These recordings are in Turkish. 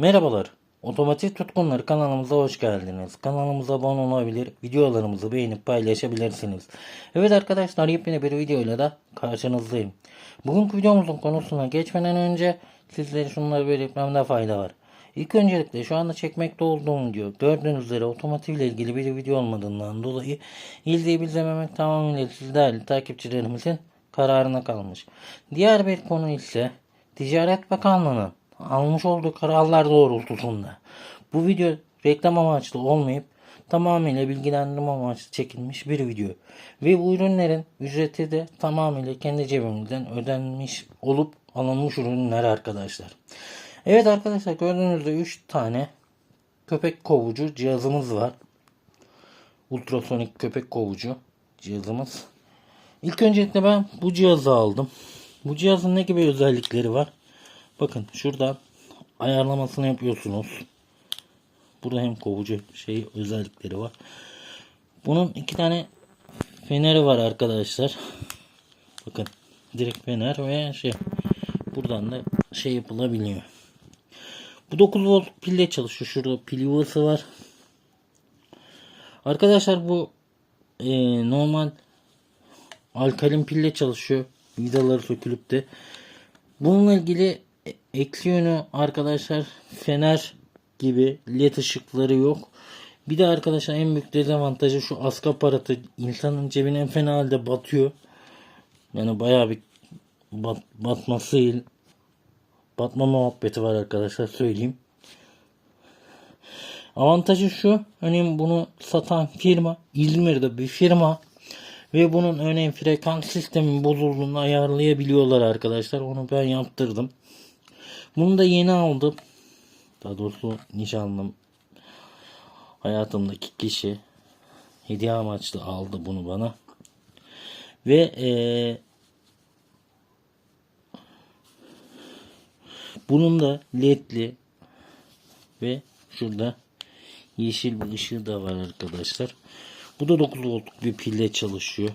Merhabalar. Otomotiv tutkunları kanalımıza hoş geldiniz. Kanalımıza abone olabilir, videolarımızı beğenip paylaşabilirsiniz. Evet arkadaşlar yepyeni bir videoyla da karşınızdayım. Bugünkü videomuzun konusuna geçmeden önce sizlere şunları belirtmemde fayda var. İlk öncelikle şu anda çekmekte olduğum video gördüğünüz üzere otomotiv ilgili bir video olmadığından dolayı izleyip izlememek tamamıyla siz değerli takipçilerimizin kararına kalmış. Diğer bir konu ise Ticaret Bakanlığı'nın almış olduğu kararlar doğrultusunda bu video reklam amaçlı olmayıp tamamıyla bilgilendirme amaçlı çekilmiş bir video. Ve bu ürünlerin ücreti de tamamıyla kendi cebimizden ödenmiş olup alınmış ürünler arkadaşlar. Evet arkadaşlar gördüğünüz üzere 3 tane köpek kovucu cihazımız var. Ultrasonik köpek kovucu cihazımız. İlk öncelikle ben bu cihazı aldım. Bu cihazın ne gibi özellikleri var? Bakın şuradan ayarlamasını yapıyorsunuz. Burada hem kovucu şey özellikleri var. Bunun iki tane feneri var arkadaşlar. Bakın direkt fener ve şey buradan da şey yapılabiliyor. Bu 9 volt pille çalışıyor. Şurada pil yuvası var. Arkadaşlar bu e, normal alkalin pille çalışıyor. Vidaları sökülüp de. Bununla ilgili eksi yönü arkadaşlar fener gibi led ışıkları yok. Bir de arkadaşlar en büyük dezavantajı şu askı aparatı insanın cebine en fena halde batıyor. Yani bayağı bir bat, batması batma muhabbeti var arkadaşlar söyleyeyim. Avantajı şu. Örneğin bunu satan firma İzmir'de bir firma ve bunun örneğin frekans sistemi bozulduğunu ayarlayabiliyorlar arkadaşlar. Onu ben yaptırdım. Bunu da yeni aldım. Daha doğrusu nişanlım hayatımdaki kişi hediye amaçlı aldı bunu bana. Ve ee, bunun da ledli ve şurada yeşil bir ışığı da var arkadaşlar. Bu da 9 voltluk bir pille çalışıyor.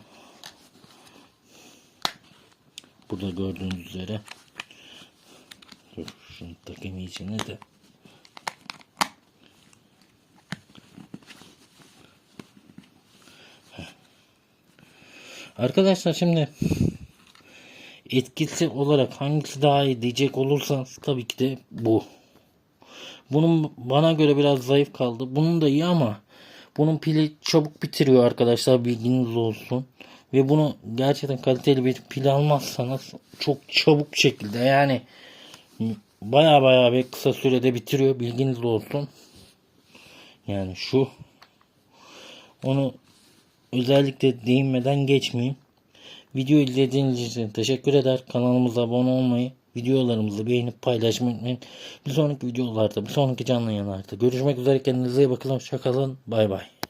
Burada gördüğünüz üzere. Şunu takayım içine de. Arkadaşlar şimdi etkisi olarak hangisi daha iyi diyecek olursanız tabii ki de bu. Bunun bana göre biraz zayıf kaldı. Bunun da iyi ama bunun pili çabuk bitiriyor arkadaşlar bilginiz olsun. Ve bunu gerçekten kaliteli bir pil almazsanız çok çabuk şekilde yani baya baya bir kısa sürede bitiriyor bilginiz olsun. Yani şu onu özellikle değinmeden geçmeyeyim. Video izlediğiniz için teşekkür eder. Kanalımıza abone olmayı, videolarımızı beğenip paylaşmayı unutmayın. Bir sonraki videolarda, bir sonraki canlı yayınlarda görüşmek üzere. Kendinize iyi bakın. Hoşçakalın. Bay bay.